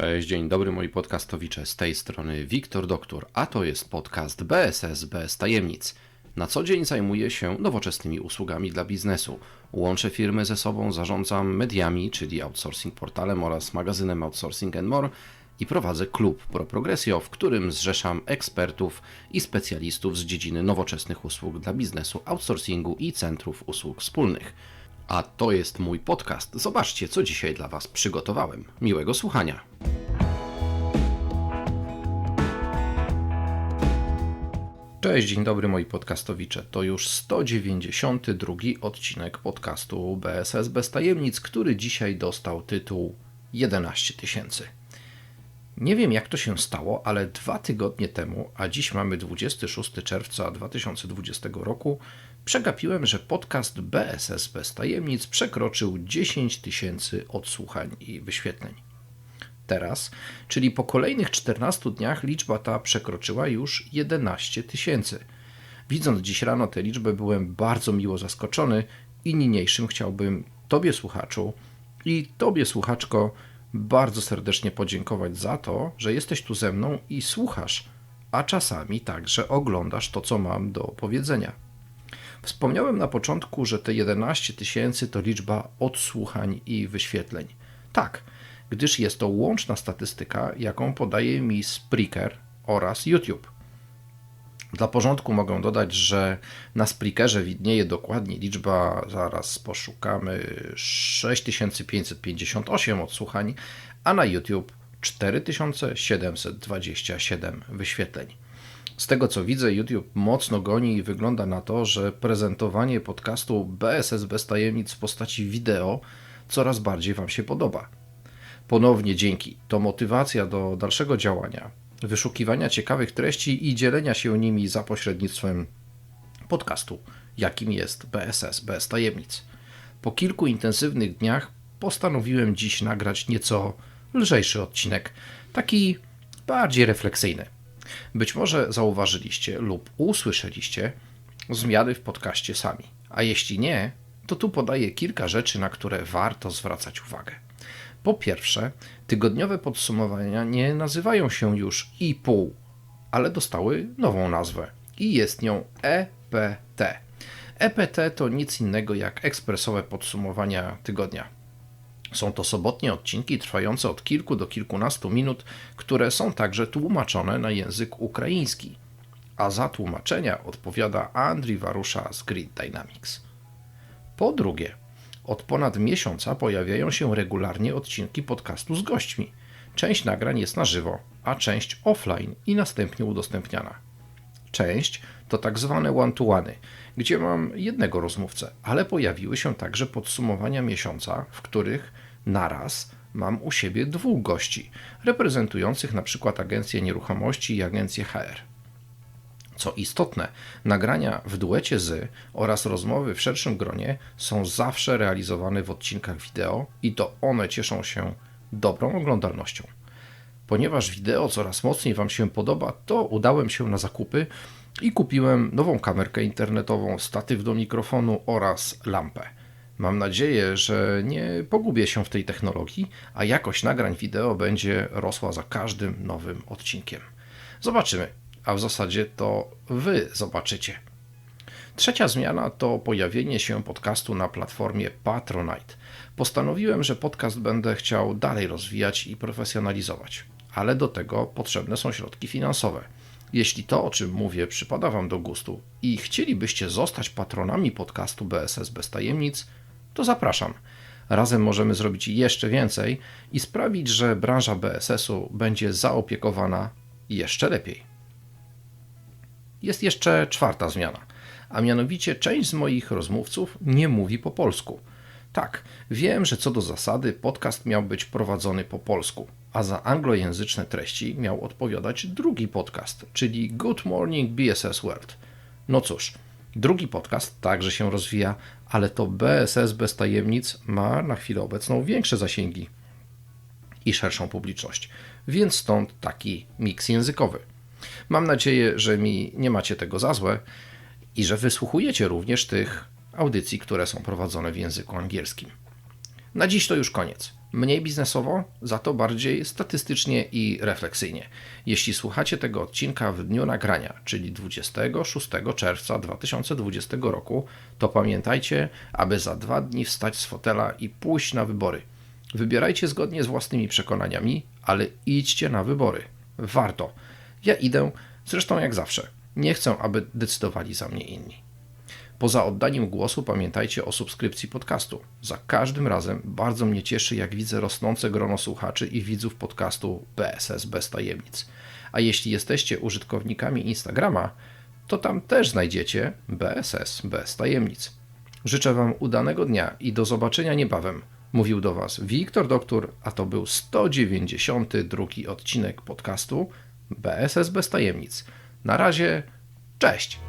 Cześć, dzień dobry moi podcastowicze, z tej strony Wiktor Doktor, a to jest podcast BSS bez tajemnic. Na co dzień zajmuję się nowoczesnymi usługami dla biznesu. Łączę firmy ze sobą, zarządzam mediami, czyli outsourcing portalem oraz magazynem Outsourcing and More i prowadzę klub Pro Progressio, w którym zrzeszam ekspertów i specjalistów z dziedziny nowoczesnych usług dla biznesu, outsourcingu i centrów usług wspólnych. A to jest mój podcast. Zobaczcie, co dzisiaj dla Was przygotowałem. Miłego słuchania. Cześć, dzień dobry moi podcastowicze. To już 192 odcinek podcastu BSS bez tajemnic, który dzisiaj dostał tytuł 11 tysięcy. Nie wiem jak to się stało, ale dwa tygodnie temu, a dziś mamy 26 czerwca 2020 roku, przegapiłem, że podcast BSS bez tajemnic przekroczył 10 tysięcy odsłuchań i wyświetleń. Teraz, czyli po kolejnych 14 dniach, liczba ta przekroczyła już 11 tysięcy. Widząc dziś rano tę liczbę, byłem bardzo miło zaskoczony i niniejszym chciałbym Tobie, słuchaczu, i Tobie, słuchaczko, bardzo serdecznie podziękować za to, że jesteś tu ze mną i słuchasz, a czasami także oglądasz to, co mam do powiedzenia. Wspomniałem na początku, że te 11 tysięcy to liczba odsłuchań i wyświetleń. Tak, gdyż jest to łączna statystyka, jaką podaje mi Spreaker oraz YouTube. Dla porządku mogę dodać, że na Spreakerze widnieje dokładnie liczba, zaraz poszukamy, 6558 odsłuchań, a na YouTube 4727 wyświetleń. Z tego co widzę, YouTube mocno goni i wygląda na to, że prezentowanie podcastu BSS bez tajemnic w postaci wideo coraz bardziej Wam się podoba. Ponownie dzięki. To motywacja do dalszego działania, wyszukiwania ciekawych treści i dzielenia się nimi za pośrednictwem podcastu, jakim jest BSS bez tajemnic. Po kilku intensywnych dniach postanowiłem dziś nagrać nieco lżejszy odcinek, taki bardziej refleksyjny. Być może zauważyliście lub usłyszeliście zmiany w podcaście sami, a jeśli nie, to tu podaję kilka rzeczy, na które warto zwracać uwagę. Po pierwsze, tygodniowe podsumowania nie nazywają się już i ale dostały nową nazwę i jest nią EPT. EPT to nic innego jak ekspresowe podsumowania tygodnia. Są to sobotnie odcinki trwające od kilku do kilkunastu minut, które są także tłumaczone na język ukraiński. A za tłumaczenia odpowiada Andrzej Warusza z Grid Dynamics. Po drugie, od ponad miesiąca pojawiają się regularnie odcinki podcastu z gośćmi. Część nagrań jest na żywo, a część offline i następnie udostępniana. Część to tak zwane one-to-one, gdzie mam jednego rozmówcę, ale pojawiły się także podsumowania miesiąca, w których naraz mam u siebie dwóch gości, reprezentujących na przykład agencję nieruchomości i agencję HR. Co istotne, nagrania w duecie z oraz rozmowy w szerszym gronie są zawsze realizowane w odcinkach wideo i to one cieszą się dobrą oglądalnością. Ponieważ wideo coraz mocniej Wam się podoba, to udałem się na zakupy i kupiłem nową kamerkę internetową, statyw do mikrofonu oraz lampę. Mam nadzieję, że nie pogubię się w tej technologii, a jakość nagrań wideo będzie rosła za każdym nowym odcinkiem. Zobaczymy, a w zasadzie to Wy zobaczycie. Trzecia zmiana to pojawienie się podcastu na platformie Patronite. Postanowiłem, że podcast będę chciał dalej rozwijać i profesjonalizować, ale do tego potrzebne są środki finansowe. Jeśli to, o czym mówię, przypada Wam do gustu i chcielibyście zostać patronami podcastu BSS bez tajemnic, to zapraszam. Razem możemy zrobić jeszcze więcej i sprawić, że branża BSS-u będzie zaopiekowana jeszcze lepiej. Jest jeszcze czwarta zmiana, a mianowicie część z moich rozmówców nie mówi po polsku. Tak, wiem, że co do zasady podcast miał być prowadzony po polsku, a za anglojęzyczne treści miał odpowiadać drugi podcast, czyli Good Morning BSS World. No cóż, drugi podcast także się rozwija, ale to BSS bez tajemnic ma na chwilę obecną większe zasięgi i szerszą publiczność, więc stąd taki miks językowy. Mam nadzieję, że mi nie macie tego za złe i że wysłuchujecie również tych audycji, które są prowadzone w języku angielskim. Na dziś to już koniec. Mniej biznesowo, za to bardziej statystycznie i refleksyjnie. Jeśli słuchacie tego odcinka w dniu nagrania, czyli 26 czerwca 2020 roku, to pamiętajcie, aby za dwa dni wstać z fotela i pójść na wybory. Wybierajcie zgodnie z własnymi przekonaniami, ale idźcie na wybory. Warto. Ja idę, zresztą jak zawsze. Nie chcę, aby decydowali za mnie inni. Poza oddaniem głosu pamiętajcie o subskrypcji podcastu. Za każdym razem bardzo mnie cieszy, jak widzę rosnące grono słuchaczy i widzów podcastu BSS bez tajemnic. A jeśli jesteście użytkownikami Instagrama, to tam też znajdziecie BSS bez tajemnic. Życzę Wam udanego dnia i do zobaczenia niebawem. Mówił do Was Wiktor Doktor, a to był 192 odcinek podcastu BSS bez tajemnic. Na razie, cześć!